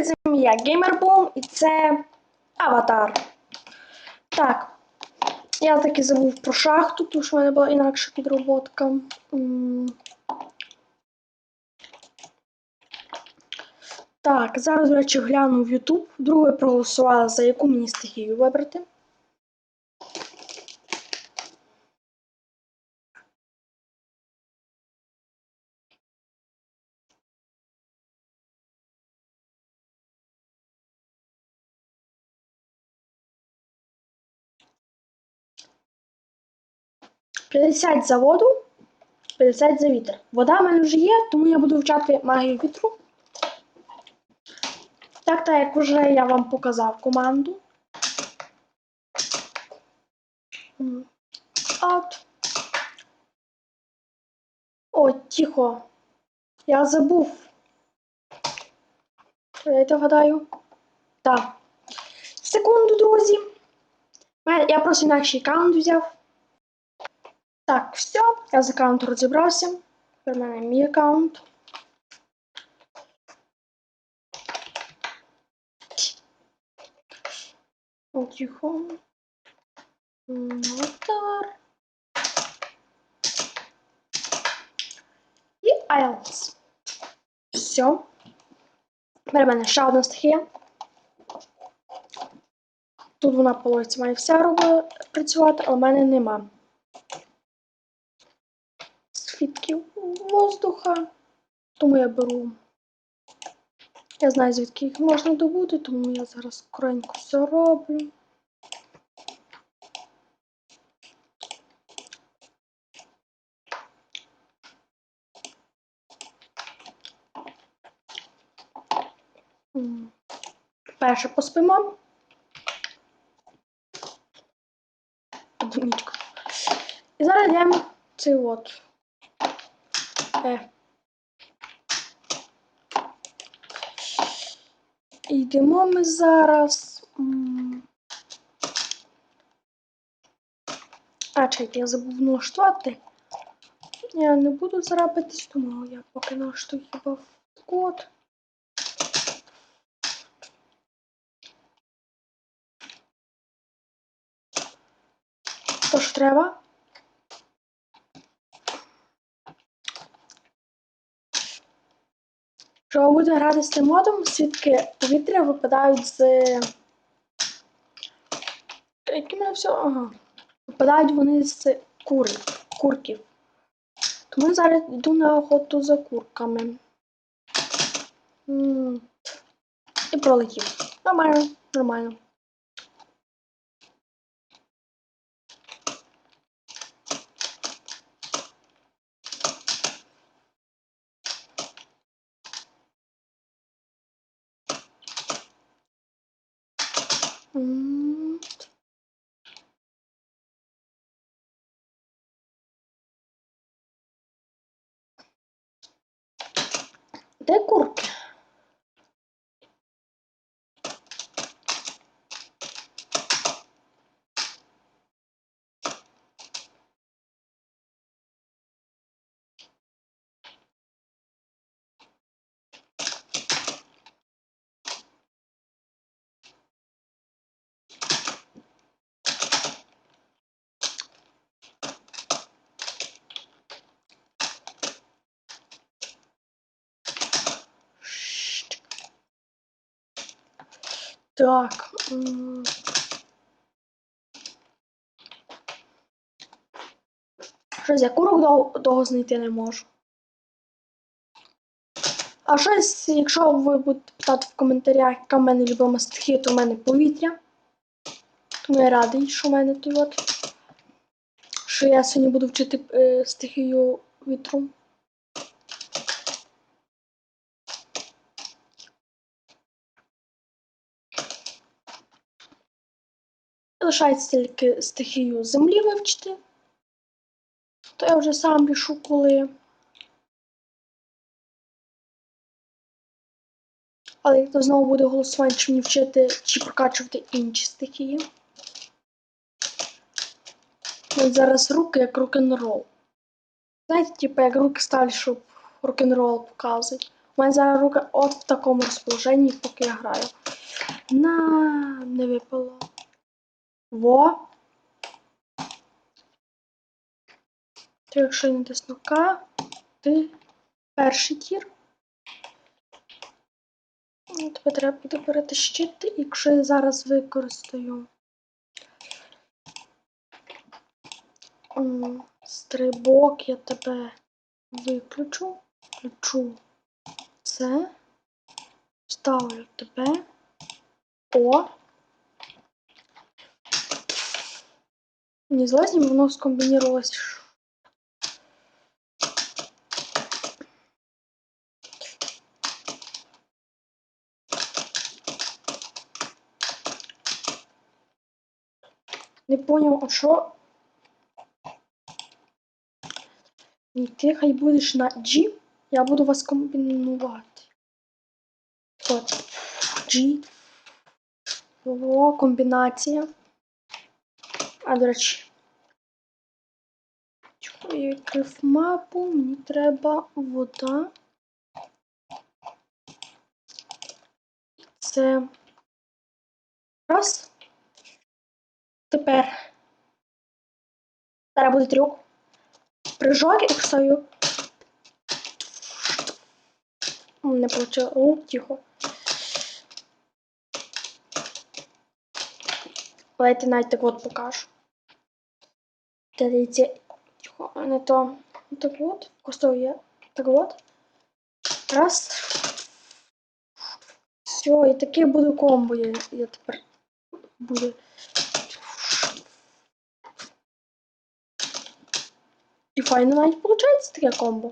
Привіт, я Геймербум і це Аватар. Так. Я таки забув про шахту, тому що в мене була інакша підроботка. Так, зараз, до речі, гляну в YouTube. Друге проголосувала, за яку мені стихію вибрати. «50 за воду, 50 за вітер. Вода в мене вже є, тому я буду вчати магію вітру. Так, так, як вже я вам показав команду. От. О, тихо. Я забув. Дайте вгадаю. Так. Секунду, друзі. Я просто інакший аккаунт взяв. Так, все, я з аккаунту розібрався. Тепер в мене мій аккаунт. Тихо. Мотор. І IELTS. Все. Тепер в мене ще одна стихія. Тут вона по має вся роби працювати, але в мене нема. Свідків воздуха. Тому я беру. Я знаю, звідки їх можна добути, тому я зараз скоренько все роблю. Перше поспимо. Одиничку. І зараз йдемо цей от. Е. Йдемо ми зараз. А, чекайте, я забув налаштувати. Я не буду зарабитись, тому я поки налаштую хіба в код. То що треба? Якщо буде грати з цим модом, свідки повітря випадають з. Які мене все. Ага. Випадають вони з кури, курків. Тому зараз йду на охоту за курками. М. І пролетів. Нормально, нормально. de Kurka. Так. Щось я курок довго знайти не можу. А щось, якщо ви будете питати в коментарях, яка в мене любима стихія, то в мене повітря. Тому я радий, що в мене тут. Що я сьогодні буду вчити е, стихію вітру. Лишається тільки стихію землі вивчити. То я вже сам рішу, коли. Але то знову буде голосування, чи мені вчити, чи прокачувати інші стихії. От зараз руки як рок-н-рол. Знаєте, типу, як руки ставлять, щоб рок-н-рол показують. У мене зараз руки от в такому розположенні, поки я граю. На, не випало. Во. То якщо я натисну К, ти перший тір. Ну, Тебе треба буде перетащити, якщо я зараз використаю. Стрибок я тебе виключу. Включу це. Ставлю тебе. О. Не злазим, воно скомбінірувалось. Не поняв, а що? Ти хай будеш на G, я буду вас комбінувати. От. G. О, комбінація. А, до речі. Я відкрив мапу, мені треба вода. Це раз. Тепер. Зараз буде трюк. Прыжок і встаю. Не получилось. О, тихо. Давайте навіть так от покажу. Дивіться. Тихо, а не то. Так от. Просто є. Так от. Раз. Все, і таке буде комбо. Я, я тепер буде. І файно навіть виходить таке комбо.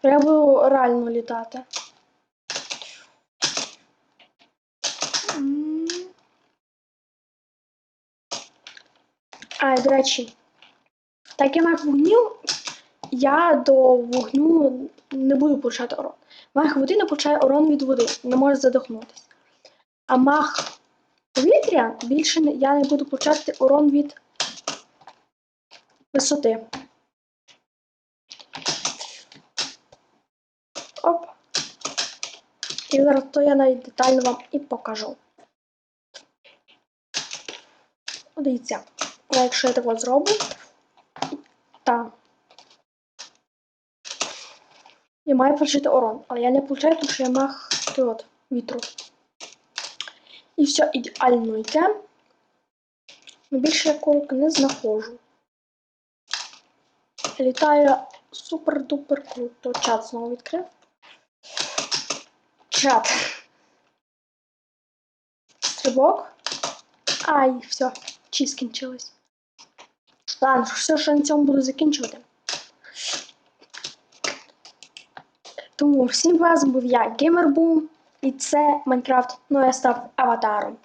Треба реально літати. А, до речі, так як вогню, я до вогню не буду получати урон. Мах води не получає урон від води, не може задохнутися. А мах повітря більше я не буду получати урон від висоти. Оп. І зараз то я навіть детально вам і покажу. Дивіться, а якщо я так зроблю, та я маю получити урон, але я не получаю, тому що я мах той от, вітру. І все ідеально йде. Ну, більше я курок не знаходжу. Літає супер-дупер круто. Чат знову відкрив. Чат. Стрибок. Ай, все, чи скінчилось. Ладно, все, що на цьому буду закінчувати. Тому всім вас був я, Геймербум, і це Майнкрафт, ну я став аватаром.